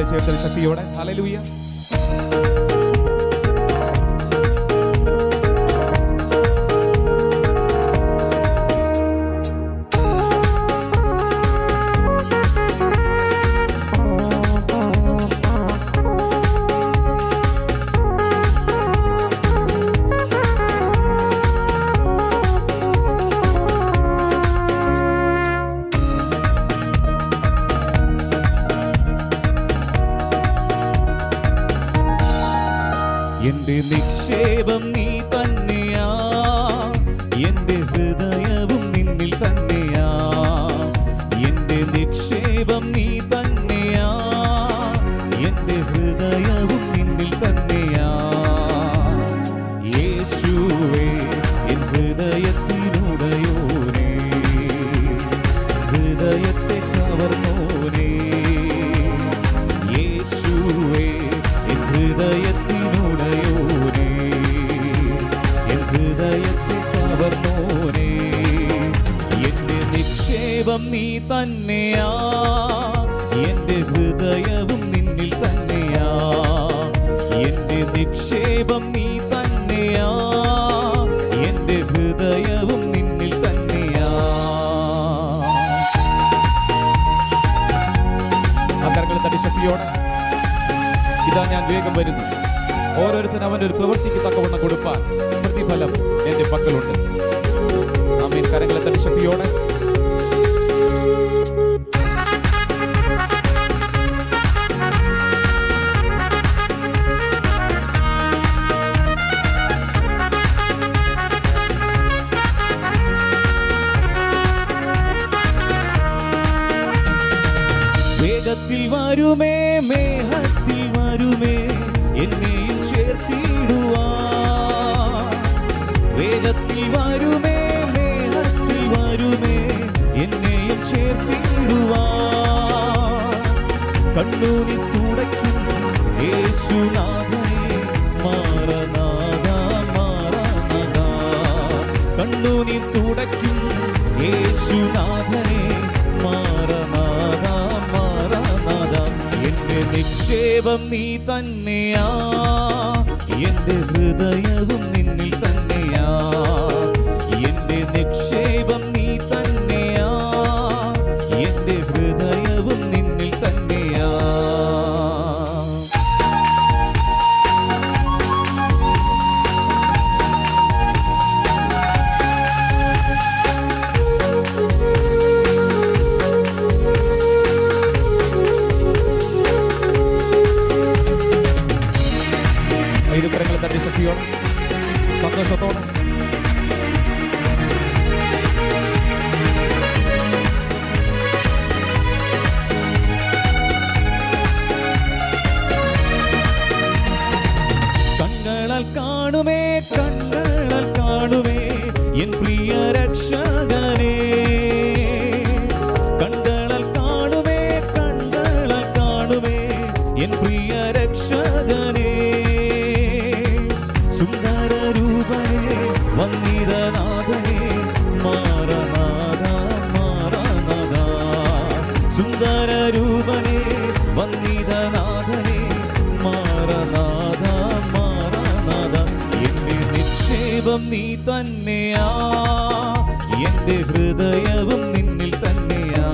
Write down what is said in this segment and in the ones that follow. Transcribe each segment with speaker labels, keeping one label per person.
Speaker 1: കരങ്ങളെ ചേർത്ത് ശക്തിയോടെ. ഹല്ലേലൂയ എന്റെ നിക്ഷേപം നീ ശക്തിയോടെ ഇതാ ഞാൻ വേഗം വരുന്നു. ഓരോരുത്തരും അവന്റെ ഒരു പ്രവൃത്തിക്ക് തക്കവണ്ണം കൊടുപ്പാൻ പ്രതിഫലം എന്റെ പക്കലുണ്ട്. ആമീൻ. കരങ്ങളെ തന്നെ ശക്തിയോടെ. വേഗത്തിൽ വരുമേ കണ്ണൂരി തുടയ്ക്കും യേശുനാഥനെ. മാറനാഥ മാറനാഥ. കണ്ണൂരി തുടയ്ക്കും യേശുനാഥനെ. മാറനാഥ മാറനാഥ. എന്റെ നിക്ഷേപം നീ തന്നെയാ. എന്റെ ഹൃദയവും നിന്നിൽ നീ തന്നെയാ എന്റെ ഹൃദയവും നിന്നിൽ തന്നെയാ.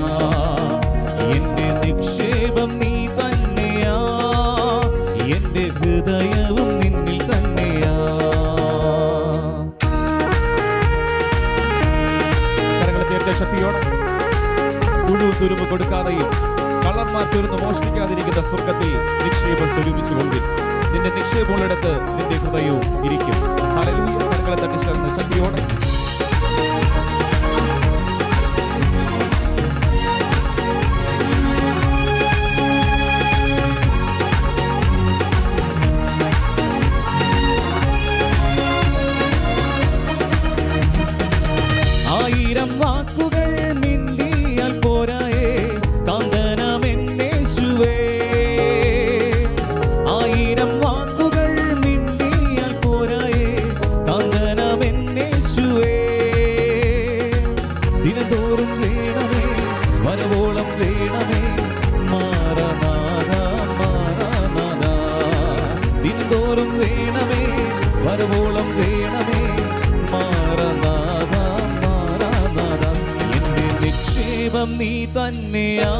Speaker 1: എന്റെ നിക്ഷേപം നീ തന്നെയാ എന്റെ ഹൃദയവും നിന്നിൽ തന്നെയാ. ചേർത്ത ശക്തിയോടെ. തുഴു തുരുമ്പ് കൊടുക്കാതെയും കള്ളന്മാർ തുരുന്ന് മോഷ്ടിക്കാതിരിക്കുന്ന സ്വർഗത്തിൽ നിക്ഷേപം സ്വരൂപിച്ചുകൊണ്ടിരിക്കും. നിന്റെ നിക്ഷേപമുള്ളിടത്ത് നിന്റെ ഹൃദയവും ഇരിക്കും. ഹല്ലേലൂയ. കരങ്ങളെ തട്ടി ചേർന്ന് ശക്തിയോടെ ദിനതോറും വേണമേ വരവോളം വേണമേ. മാറനാഥ മാറനാഥ ദിനതോറും വേണമേ വരവോളം വേണമേ. മാറനാഥ മാറനാഥ എന്റെ നിക്ഷേപം നീ തന്നെയാ.